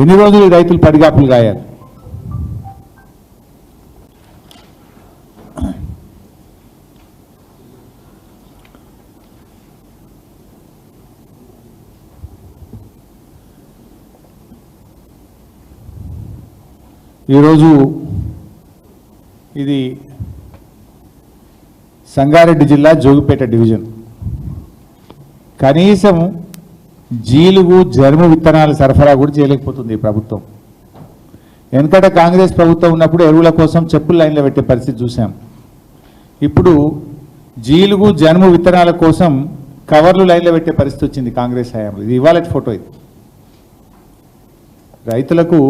ఎన్ని రోజులు రైతులు పడిగాపులు గాయాలి ఈరోజు ఇది సంగారెడ్డి జిల్లా జోగిపేట డివిజన్. కనీసం జీలుగు జరుము విత్తనాల సరఫరా కూడా చేయలేకపోతుంది ఈ ప్రభుత్వం. వెనకట కాంగ్రెస్ ప్రభుత్వం ఉన్నప్పుడు ఎరువుల కోసం చెప్పులు లైన్లో పెట్టే పరిస్థితి చూసాం ఇప్పుడు జీలుగు జనుము విత్తనాల కోసం కవర్లు లైన్లో పెట్టే పరిస్థితి వచ్చింది కాంగ్రెస్ హయాంలో. ఇది ఇవాళ ఫోటో ఇది. రైతులకు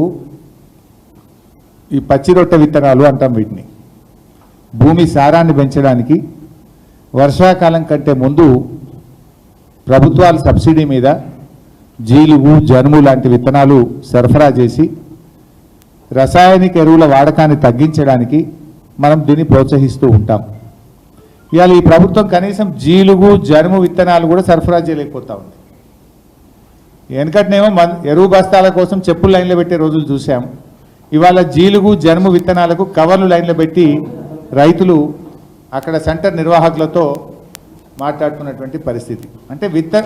ఈ పచ్చి రొట్టె విత్తనాలు అంటాం వీటిని. భూమి సారాన్ని పెంచడానికి వర్షాకాలం కంటే ముందు ప్రభుత్వాలు సబ్సిడీ మీద జీలుగు జనుము లాంటి విత్తనాలు సరఫరా చేసి రసాయనిక ఎరువుల వాడకాన్ని తగ్గించడానికి మనం దీన్ని ప్రోత్సహిస్తూ ఉంటాం. ఇవాళ ఈ ప్రభుత్వం కనీసం జీలుగు జనుము విత్తనాలు కూడా సరఫరా చేయలేకపోతా ఉంది. వెనకటినేమో మన ఎరువు బస్తాల కోసం చెప్పులు లైన్లో పెట్టే రోజులు చూసాం ఇవాళ జీలుగు జనుము విత్తనాలకు కవర్లు లైన్లో పెట్టి రైతులు అక్కడ సెంటర్ నిర్వాహకులతో మాట్లాడుతున్నటువంటి పరిస్థితి. అంటే విత్త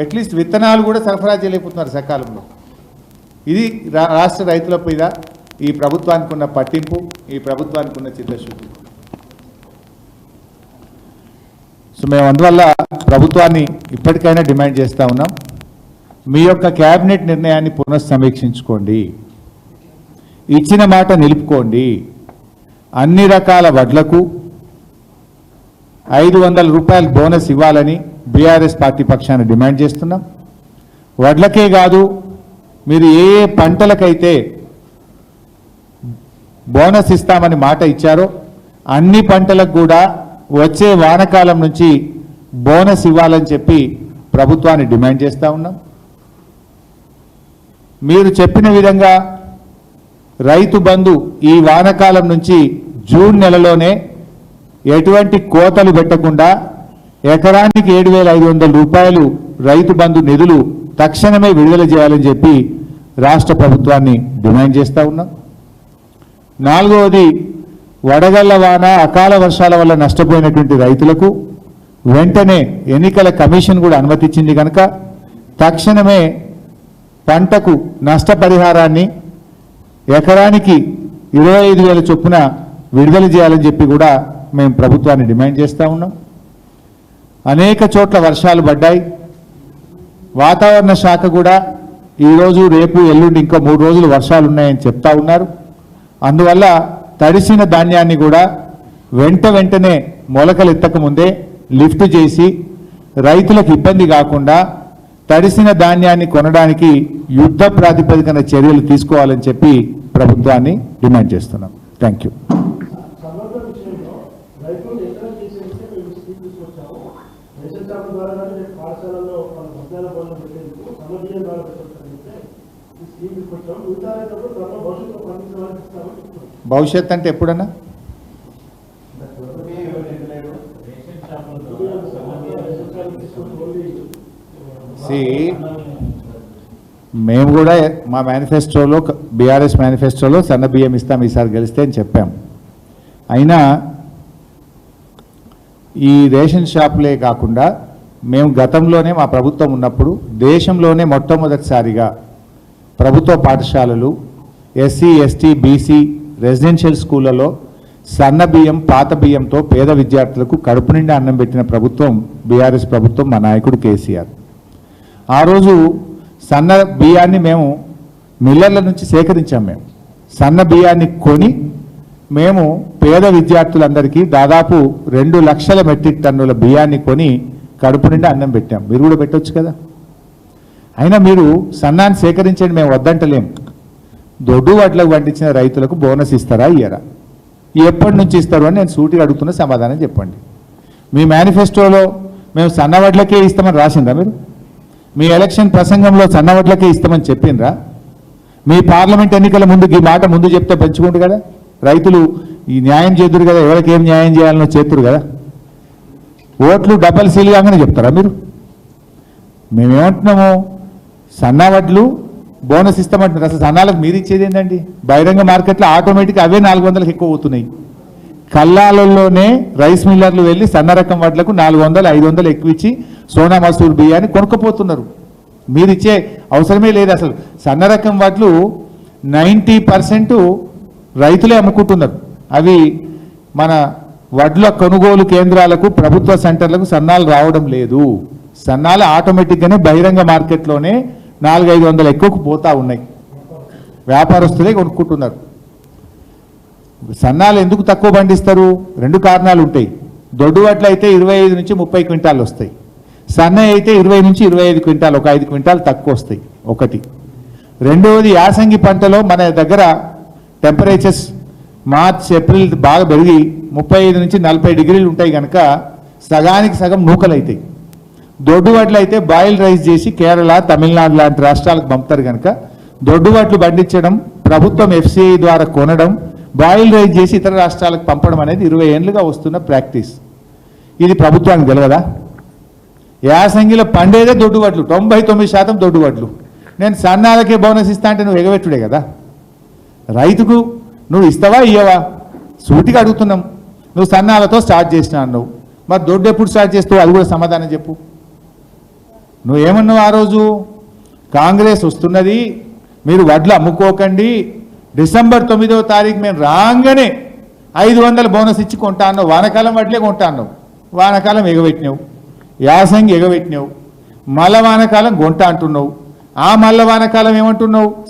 అట్లీస్ట్ విత్తనాలు కూడా సరఫరా చేయలేకపోతున్నారు సకాలంలో. ఇది రా- రాష్ట్ర రైతుల మీద ఈ ప్రభుత్వానికి ఉన్న పట్టింపు ఈ ప్రభుత్వానికి ఉన్న చిత్తశుద్ధి. సో మేము అందువల్ల ప్రభుత్వాన్ని ఇప్పటికైనా డిమాండ్ చేస్తూ ఉన్నాం. మీ యొక్క క్యాబినెట్ నిర్ణయాన్ని పునఃసమీక్షించుకోండి. ఇచ్చిన మాట నిలుపుకోండి. అన్ని రకాల వడ్లకు ఐదు వందల రూపాయల బోనస్ ఇవ్వాలని బీఆర్ఎస్ పార్టీ పక్షాన డిమాండ్ చేస్తున్నాం. వడ్లకే కాదు మీరు ఏ ఏ పంటలకైతే బోనస్ ఇస్తామని మాట ఇచ్చారో అన్ని పంటలకు కూడా వచ్చే వానకాలం నుంచి బోనస్ ఇవ్వాలని చెప్పి ప్రభుత్వాన్ని డిమాండ్ చేస్తూ ఉన్నాం. మీరు చెప్పిన విధంగా రైతు బంధు ఈ వానకాలం నుంచి జూన్ నెలలోనే ఎటువంటి కోతలు పెట్టకుండా ఎకరానికి ఏడు వేల ఐదు వందల రూపాయలు రైతు బంధు నిధులు తక్షణమే విడుదల చేయాలని చెప్పి రాష్ట్ర ప్రభుత్వాన్ని డిమాండ్ చేస్తూ ఉన్నాం. నాలుగవది వడగళ్ళ వాన అకాల వర్షాల వల్ల నష్టపోయినటువంటి రైతులకు వెంటనే ఎన్నికల కమిషన్ కూడా అనుమతించింది కనుక తక్షణమే పంటకు నష్టపరిహారాన్ని ఎకరానికి ఇరవై ఐదు వేల చొప్పున విడుదల చేయాలని చెప్పి కూడా మేము ప్రభుత్వాన్ని డిమాండ్ చేస్తూ ఉన్నాం. అనేక చోట్ల వర్షాలు పడ్డాయి. వాతావరణ శాఖ కూడా ఈరోజు రేపు ఎల్లుండి ఇంకా మూడు రోజులు వర్షాలు ఉన్నాయని చెప్తా ఉన్నారు. అందువల్ల తడిసిన ధాన్యాన్ని కూడా వెంట వెంటనే మొలకలు ఎత్తక ముందే లిఫ్ట్ చేసి రైతులకు ఇబ్బంది కాకుండా తడిసిన ధాన్యాన్ని కొనడానికి యుద్ధ ప్రాతిపదికన చర్యలు తీసుకోవాలని చెప్పి ప్రభుత్వాన్ని డిమాండ్ చేస్తున్నాం. Thank you. ఎక్కడ చేసేస్తే మేము స్కీమ్ తీసుకొచ్చాము రేషన్ షాప్ ద్వారా రేపు పాఠశాలలో వాళ్ళ మధ్యాహ్న భోజనం పెట్టేందుకు ద్వారా పెట్టాలంటే ఈ స్కీమ్ తీసుకొచ్చాము మిగతా త్వరలో భవిష్యత్తులో పండించడానికి ఇస్తామని భవిష్యత్ అంటే ఎప్పుడన్నా? మేము కూడా మా మేనిఫెస్టోలో బీఆర్ఎస్ మేనిఫెస్టోలో సన్న బియ్యం ఇస్తాం ఈసారి గెలిస్తే అని చెప్పాం. అయినా ఈ రేషన్ షాపులే కాకుండా మేము గతంలోనే మా ప్రభుత్వం ఉన్నప్పుడు దేశంలోనే మొట్టమొదటిసారిగా ప్రభుత్వ పాఠశాలలు ఎస్సీ ఎస్టీ బీసీ రెసిడెన్షియల్ స్కూళ్ళలో సన్న బియ్యం పాత బియ్యంతో పేద విద్యార్థులకు కడుపు నిండా అన్నం పెట్టిన ప్రభుత్వం బీఆర్ఎస్ ప్రభుత్వం మా నాయకుడు కేసీఆర్. ఆ రోజు సన్న బియ్యాన్ని మేము మిల్లర్ల నుంచి సేకరించాం మేము. సన్న బియ్యాన్ని కొని మేము పేద విద్యార్థులందరికీ దాదాపు రెండు లక్షల మెట్రిక్ టన్నుల బియ్యాన్ని కొని కడుపు నిండా అన్నం పెట్టాం. మీరు కూడా పెట్టొచ్చు కదా? అయినా మీరు సన్నాన్ని సేకరించండి మేము వద్దంటలేం. దొడ్డు వడ్లకు పండించిన రైతులకు బోనస్ ఇస్తారా ఇయ్యరా? ఎప్పటి నుంచి ఇస్తారు అని నేను సూటిగా అడుగుతున్న సమాధానం చెప్పండి. మీ మేనిఫెస్టోలో మేము సన్నవడ్లకే ఇస్తామని రాసిందా మీరు? మీ ఎలక్షన్ ప్రసంగంలో సన్నవడ్లకే ఇస్తామని చెప్పిండ్రా? మీ పార్లమెంట్ ఎన్నికల ముందు ఈ మాట ముందు చెప్తే పంచుకుంటు కదా? రైతులు ఈ న్యాయం చేతురు కదా ఎవరికి ఏం న్యాయం చేయాలనో చేతురు కదా. ఓట్లు డబల్ సీల్ కాగానే చెప్తారా మీరు? మేమేమంటున్నాము సన్న వడ్లు బోనస్ ఇస్తామంటున్నారు. అసలు సన్నాలకు మీరు ఇచ్చేది ఏంటండి బహిరంగ మార్కెట్లో ఆటోమేటిక్ అవే నాలుగు వందలకు ఎక్కువ అవుతున్నాయి కల్లాలలోనే రైస్ మిల్లర్లు వెళ్ళి సన్న రకం వడ్లకు నాలుగు వందలు ఐదు వందలు ఎక్కువ ఇచ్చి సోనా మసూర్ బియ్యాన్ని కొనుక్కపోతున్నారు. మీరు ఇచ్చే అవసరమే లేదు అసలు. సన్న రకం వడ్లు నైంటీ పర్సెంట్ రైతులే అమ్ముకుంటున్నారు. అవి మన వడ్ల కొనుగోలు కేంద్రాలకు ప్రభుత్వ సెంటర్లకు సన్నాలు రావడం లేదు. సన్నాలు ఆటోమేటిక్గానే బహిరంగ మార్కెట్లోనే నాలుగైదు వందలు ఎక్కువకు పోతా ఉన్నాయి. వ్యాపారస్తులే కొనుక్కుంటున్నారు. సన్నాలు ఎందుకు తక్కువ పండిస్తారు? రెండు కారణాలు ఉంటాయి. దొడ్డు వడ్లు అయితే ఇరవై ఐదు నుంచి ముప్పై క్వింటాలు వస్తాయి. సన్న అయితే ఇరవై నుంచి ఇరవై ఐదు క్వింటాలు ఒక ఐదు క్వింటాలు తక్కువ వస్తాయి. ఒకటి. రెండవది యాసంగి పంటలో మన దగ్గర టెంపరేచర్స్ మార్చ్ ఏప్రిల్ బాగా పెరిగి ముప్పై ఐదు నుంచి నలభై డిగ్రీలు ఉంటాయి కనుక సగానికి సగం నూకలు అవుతాయి దొడ్డువాట్లు అయితే బాయిల్ రైస్ చేసి కేరళ తమిళనాడు లాంటి రాష్ట్రాలకు పంపుతారు కనుక దొడ్డువాట్లు పండించడం ప్రభుత్వం ఎఫ్సిఐ ద్వారా కొనడం బాయిల్ రైస్ చేసి ఇతర రాష్ట్రాలకు పంపడం అనేది ఇరవై ఏళ్ళుగా వస్తున్న ప్రాక్టీస్ ఇది ప్రభుత్వానికి తెలియదా యాసంగిలో పండేదే దొడ్డువాట్లు తొంభై తొమ్మిది శాతం దొడ్డువాట్లు. నేను సన్నాలకే బోనస్ ఇస్తా అంటే నువ్వు ఎగబెట్టుడే కదా. రైతుకు నువ్వు ఇస్తావా ఇయ్యవా? సూటిగా అడుగుతున్నాం. నువ్వు సన్నాలతో స్టార్ట్ చేసినా అన్నావు. మరి దొడ్డు ఎప్పుడు స్టార్ట్ చేస్తావు? అది కూడా సమాధానం చెప్పు. నువ్వు ఏమన్నావు ఆ రోజు? కాంగ్రెస్ వస్తున్నది మీరు వడ్లు అమ్ముకోకండి. డిసెంబర్ తొమ్మిదవ తారీఖు మేము రాగానే ఐదు వందల బోనస్ ఇచ్చి కొంటా అన్నావు. వానకాలం వడ్లే కొంటా అన్నావు. వానకాలం ఎగబెట్టినావు. యాసంగి ఎగబెట్టినావు. మల్ల వానకాలం గొంట అంటున్నావు. ఆ మల్ల వానకాలం ఏమంటున్నావు?